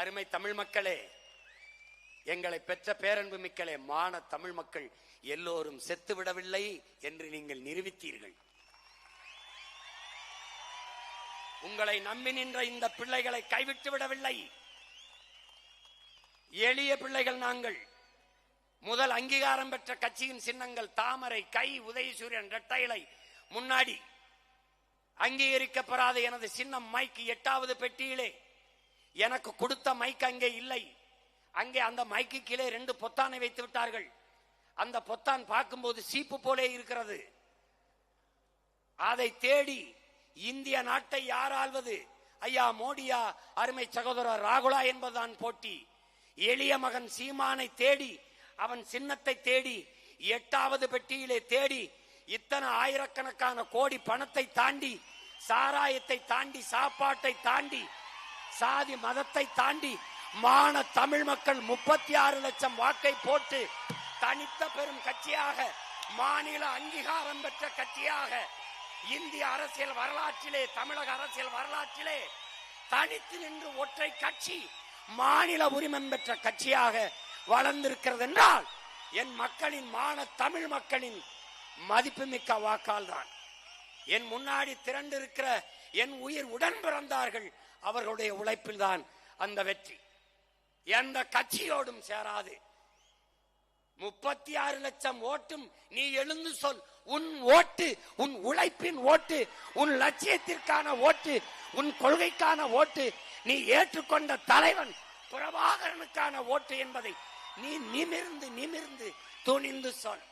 அருமை தமிழ் மக்களே எங்களை பெற்ற பேரன்பு மிக்களே மான தமிழ் மக்கள் எல்லோரும் செத்து விடவில்லை என்று நீங்கள் நிரூபித்தீர்கள். உங்களை நம்பி நின்ற இந்த பிள்ளைகளை கைவிட்டு விடவில்லை. எளிய பிள்ளைகள் நாங்கள். முதல் அங்கீகாரம் பெற்ற கட்சியின் சின்னங்கள் தாமரை கை உதயசூரியன் இரட்டைலை முன்னாடி அங்கீகரிக்கப்படாத எனது சின்னம் மைக்கு எட்டாவது பெட்டியிலே எனக்கு கொடுத்த மைக் அங்கே இல்லை. அங்கே அந்த மைக்கு கீழே ரெண்டு பொத்தானை வைத்து விட்டார்கள். அந்த பொத்தான் பார்க்கும்போது சீப்பு போலே இருக்கிறது. அதை தேடி இந்திய நாட்டை யார் ஆள்வது ஐயா மோடியா அருமை சகோதரர் ராகுலா என்பதுதான் போட்டி. எளிய மகன் சீமானை தேடி அவன் சின்னத்தை தேடி எட்டாவது பெட்டியிலே தேடி இத்தனை ஆயிரக்கணக்கான கோடி பணத்தை தாண்டி சாராயத்தை தாண்டி சாப்பாட்டை தாண்டி சாதி மதத்தை தாண்டி மான தமிழ் மக்கள் முப்பத்தி ஆறு லட்சம் வாக்கை போட்டு தனித்த பெரும் கட்சியாக மாநில அங்கீகாரம் பெற்ற கட்சியாக இந்திய அரசியல் வரலாற்றிலே தமிழக அரசியல் வரலாற்றிலே தனித்து நின்று ஒற்றை கட்சி மாநில உரிமம் பெற்ற கட்சியாக வளர்ந்திருக்கிறது என்றால் என் மக்களின் மான தமிழ் மக்களின் மதிப்புமிக்க வாக்கால் தான். என் முன்னாடி திரண்டிருக்கிற என் உயிர் உடன் பிறந்தார்கள் அவர்களுடைய உழைப்பில் தான் அந்த வெற்றி. எந்த கட்சியோடும் சேராது. முப்பத்தி ஆறு லட்சம் ஓட்டும் நீ எழுந்து சொல். உன் ஓட்டு உன் உழைப்பின் ஓட்டு உன் லட்சியத்திற்கான ஓட்டு உன் கொள்கைக்கான ஓட்டு நீ ஏற்றுக்கொண்ட தலைவன் பிரபாகரனுக்கான ஓட்டு என்பதை நீ நிமிர்ந்து நிமிர்ந்து துணிந்து சொல்.